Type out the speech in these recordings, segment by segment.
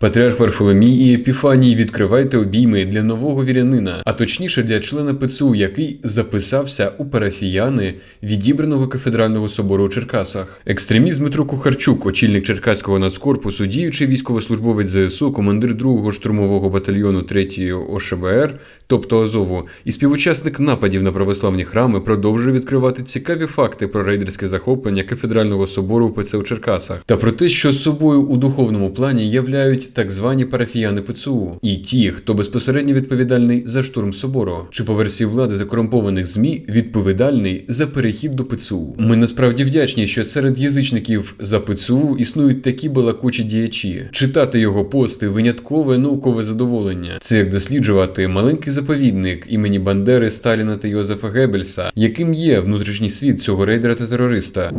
Патріарх Варфоломій і Епіфаній відкривайте обійми для нового вірянина, а точніше для члена ПЦУ, який записався у парафіяни відібраного кафедрального собору у Черкасах. Екстреміст Дмитро Кухарчук, очільник Черкаського нацкорпусу, діючий військовослужбовець ЗСУ, командир 2-го штурмового батальйону 3-ї ОШБР, тобто Азову, і співучасник нападів на православні храми, продовжує відкривати цікаві факти про рейдерське захоплення кафедрального собору у Черкасах та про те, що собою у духовному плані являють так звані парафіяни ПЦУ і ті, хто безпосередньо відповідальний за штурм собору, чи по версії влади та корумпованих змі відповідальний за перехід до ПЦУ. Ми насправді вдячні, що серед язичників за ПЦУ існують такі балакучі діячі. Читати його пости виняткове наукове задоволення. Це як досліджувати маленький заповідник імені Бандери, Сталіна та Йозефа Геббельса, яким є внутрішній світ цього рейдера та терориста.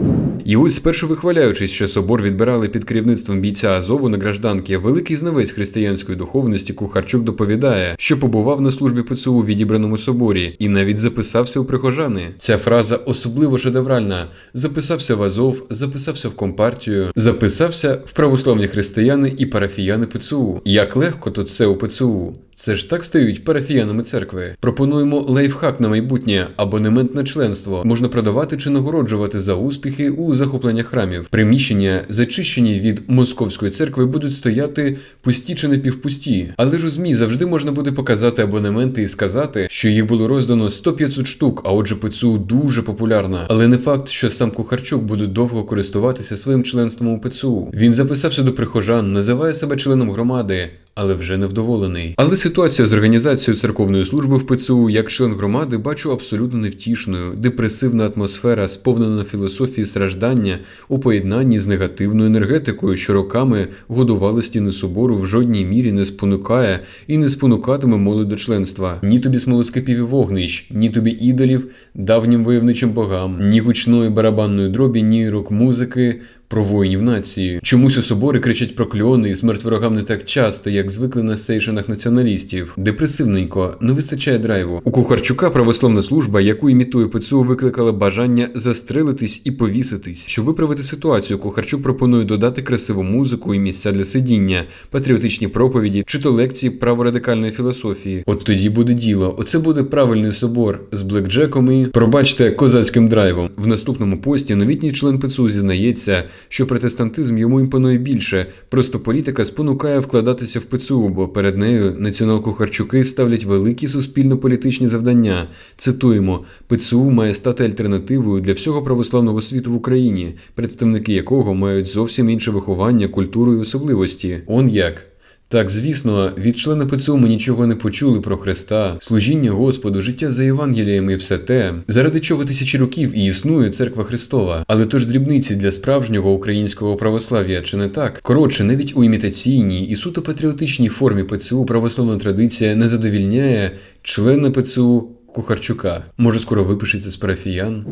І ось спершу вихваляючись, що собор відбирали під керівництвом бійця Азову на гражданки, великий знавець християнської духовності Кухарчук доповідає, що побував на службі ПЦУ у відібраному соборі і навіть записався у прихожани. Ця фраза особливо шедевральна. Записався в Азов, записався в компартію, записався в православні християни і парафіяни ПЦУ. Як легко тут це у ПЦУ. Це ж так стають парафіянами церкви. Пропонуємо лайфхак на майбутнє, абонемент на членство. Можна продавати чи нагороджувати за успіхи у захопленнях храмів. Приміщення, зачищені від московської церкви, будуть стояти пусті чи напівпусті. Але ж у ЗМІ завжди можна буде показати абонементи і сказати, що їх було роздано 100-500 штук, а отже, ПЦУ дуже популярна. Але не факт, що сам Кухарчук буде довго користуватися своїм членством у ПЦУ. Він записався до прихожан, називає себе членом громади. Але вже невдоволений. Але ситуація з організацією церковної служби в ПЦУ як член громади бачу абсолютно невтішною. Депресивна атмосфера, сповнена філософії страждання у поєднанні з негативною енергетикою, що роками годували стіни собору, в жодній мірі не спонукає і не спонукатиме молодь до членства. Ні тобі смолоскипів і вогнищ, ні тобі ідолів, давнім войовничим богам, ні гучної барабанної дробі, ні рок-музики. Про воїнів нації. Чомусь у собори кричать про кльони і смерть ворогам не так часто, як звикли на сейшинах націоналістів. Депресивненько, не вистачає драйву. У Кухарчука православна служба, яку імітує ПЦУ, викликала бажання застрелитись і повіситись. Щоб виправити ситуацію, Кухарчук пропонує додати красиву музику і місця для сидіння, патріотичні проповіді чи то лекції праворадикальної філософії. От тоді буде діло. Оце буде правильний собор з блекджеком і, пробачте, козацьким драйвом. В наступному пості новітній член ПЦУ зізнається що протестантизм йому імпонує більше, просто політика спонукає вкладатися в ПЦУ, бо перед нею націонал-кухарчуки ставлять великі суспільно-політичні завдання. Цитуємо: ПЦУ має стати альтернативою для всього православного світу в Україні, представники якого мають зовсім інше виховання, культуру і особливості. Он як. Так, звісно, від члена ПЦУ ми нічого не почули про Христа, служіння Господу, життя за Євангелієм і все те, заради чого тисячі років і існує церква Христова. Але то ж дрібниці для справжнього українського православ'я, чи не так? Коротше, навіть у імітаційній і суто патріотичній формі ПЦУ православна традиція не задовільняє члена ПЦУ. Кухарчука може скоро випишеться з парафіян.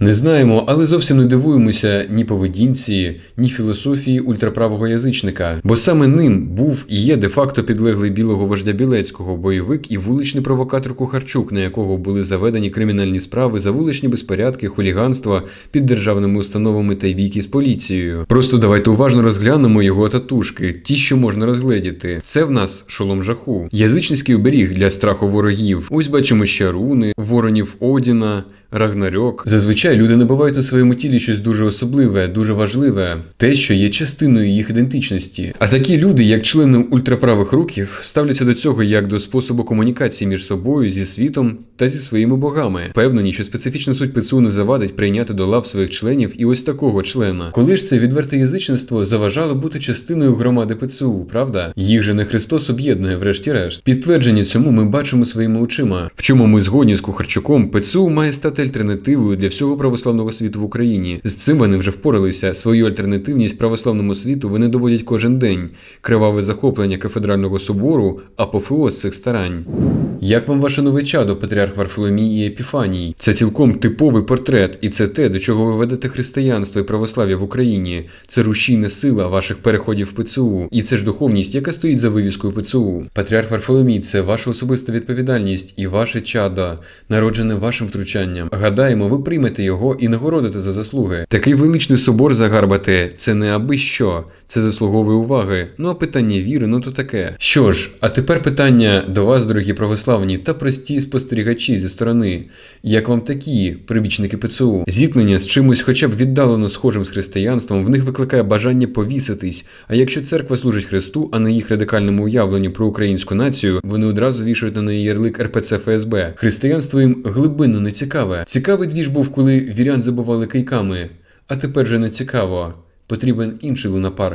Не знаємо, але зовсім не дивуємося ні поведінці, ні філософії ультраправого язичника, бо саме ним був і є де-факто підлеглий білого вождя Білецького, бойовик і вуличний провокатор Кухарчук, на якого були заведені кримінальні справи за вуличні безпорядки, хуліганства під державними установами та й бійки з поліцією. Просто давайте уважно розглянемо його татушки, ті, що можна розгледіти. Це в нас шолом жаху, язичницький оберіг для страху ворогів. Ось бачимо ще руни, воронів Одіна. Рагнарьок. Зазвичай люди набувають у своєму тілі щось дуже особливе, дуже важливе, те, що є частиною їх ідентичності. А такі люди, як члени ультраправих руків, ставляться до цього як до способу комунікації між собою, зі світом та зі своїми богами. Впевнені, що специфічна суть ПЦУ не завадить прийняти до лав своїх членів і ось такого члена. Коли ж це відверте язичництво заважало бути частиною громади ПЦУ, правда? Їх же не Христос об'єднує, врешті-решт. Підтвердження цьому ми бачимо своїми очима. В чому ми згодні з Кухарчуком, ПЦУ має стати альтернативою для всього православного світу в Україні. З цим вони вже впоралися. Свою альтернативність православному світу вони доводять кожен день. Криваве захоплення кафедрального собору, апофеоз цих старань. Як вам ваше нове чадо, патріарх Варфоломій і Епіфаній? Це цілком типовий портрет, і це те, до чого ви ведете християнство і православ'я в Україні. Це рушійна сила ваших переходів в ПЦУ. І це ж духовність, яка стоїть за вивіскою ПЦУ. Патріарх Варфоломій це ваша особиста відповідальність і ваше чадо. народжене вашим втручанням. Гадаємо, ви приймете його і нагородите за заслуги. Такий величний собор загарбати це не аби що, це заслуговує уваги. Ну а питання віри, ну то таке. Що ж, а тепер питання до вас, дорогі православні та прості спостерігачі зі сторони. Як вам такі прибічники ПЦУ? Зіткнення з чимось, хоча б віддалено схожим з християнством, в них викликає бажання повіситись. А якщо церква служить Христу, а не їх радикальному уявленню про українську націю, вони одразу вішають на неї ярлик РПЦ ФСБ. Християнство їм глибинно не цікаве. Цікавий двіж був, коли вірян забували кийками, а тепер же не цікаво. Потрібен інший лунапарк.